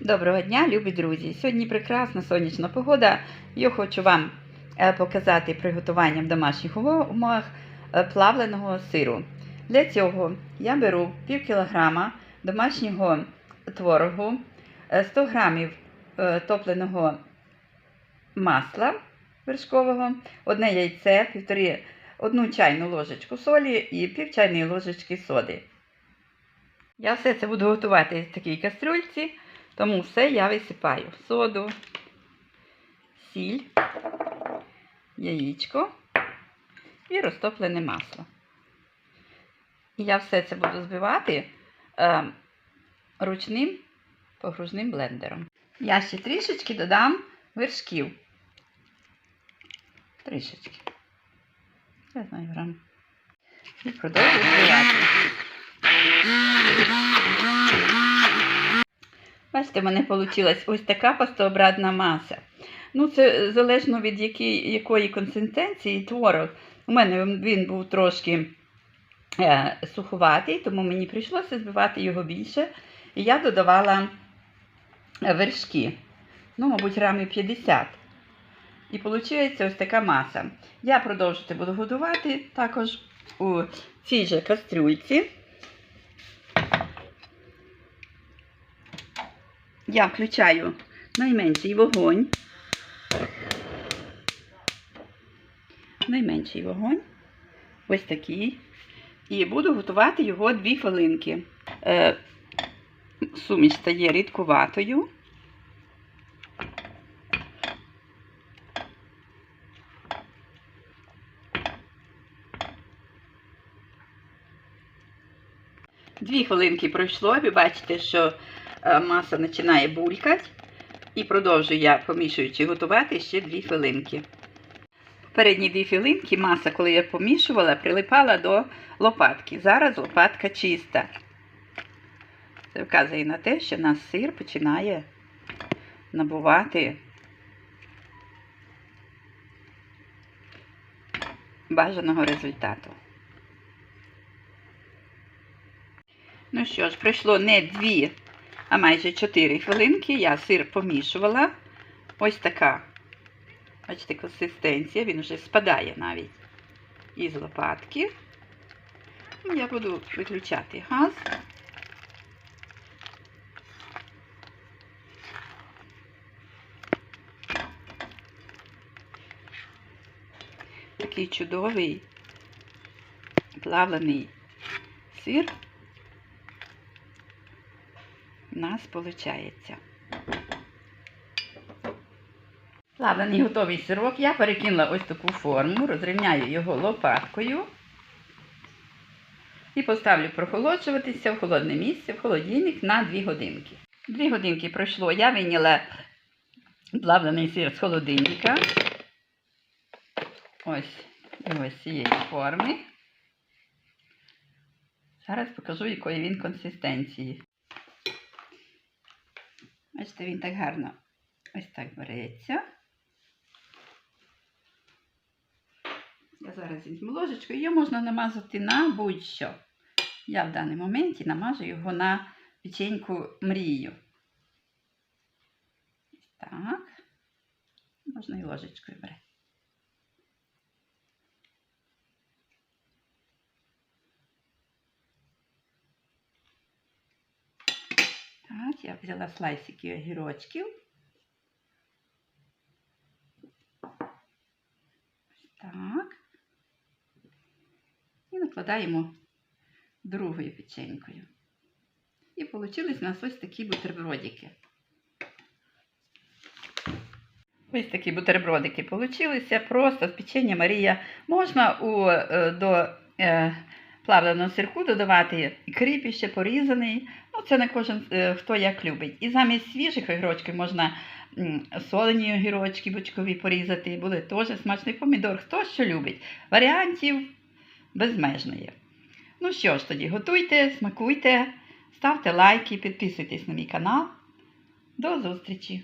Доброго дня, любі друзі! Сьогодні прекрасна сонячна погода. Я хочу вам е, показати приготування в домашніх умовах е, плавленого сиру. Для цього я беру пів кілограма домашнього творогу, е, 100 грамів е, топленого масла вершкового, одне яйце, півтори, одну чайну ложечку солі і пів чайної ложечки соди. Я все це буду готувати в такій кастрюльці. Тому все я висипаю соду, сіль, яєчко і розтоплене масло. І я все це буду збивати е, ручним погружним блендером. Я ще трішечки додам вершків. Трішечки. Я знаю грам. І продовжую збивати. Бачите, в мене вийшла ось така пастообразна маса. Ну, це залежно від якої, якої консистенції творог. У мене він був трошки е, суховатий, тому мені прийшлося збивати його більше. І я додавала вершки, ну, мабуть, грамів 50. І виходить ось така маса. Я продовжувати буду годувати також у цій же кастрюльці. Я включаю найменший вогонь. Найменший вогонь. Ось такий. І буду готувати його 2 хвилинки. Е, суміш стає рідкуватою. Дві хвилинки пройшло, ви бачите, що маса починає булькати. І продовжую я, помішуючи, готувати ще 2 хвилинки. Передні 2 хвилинки маса, коли я помішувала, прилипала до лопатки. Зараз лопатка чиста. Це вказує на те, що наш сир починає набувати бажаного результату. Ну що ж, пройшло не 2, а майже 4 хвилинки. Я сир помішувала. Ось така, бачите, консистенція, він вже спадає навіть із лопатки. Ну, Я буду виключати газ. Такий чудовий плавлений сир нас виходить. Плавлений готовий сирок я перекинула ось таку форму, розрівняю його лопаткою і поставлю прохолоджуватися в холодне місце, в холодильник на 2 годинки. 2 годинки пройшло, я вийняла плавлений сир з холодильника. Ось ось цієї форми. Зараз покажу, якої він консистенції. Бачите, він так гарно ось так береться. Я зараз візьму ложечку, її можна намазати на будь-що. Я в даний моменті намажу його на печеньку мрію. Так, можна і ложечкою брати. Так, я взяла слайсики огірочків. Так. І накладаємо другою печенькою. І вийшли у нас ось такі бутербродики. Ось такі бутербродики получилися. Просто з печення Марія. Можна у, е, до плавленого сирку додавати кріп ще порізаний. Ну, це не кожен е, хто як любить. І замість свіжих огірочків можна солені огірочки бочкові порізати. Буде теж смачний помідор. Хто що любить. Варіантів безмежно є. Ну що ж тоді, готуйте, смакуйте, ставте лайки, підписуйтесь на мій канал. До зустрічі!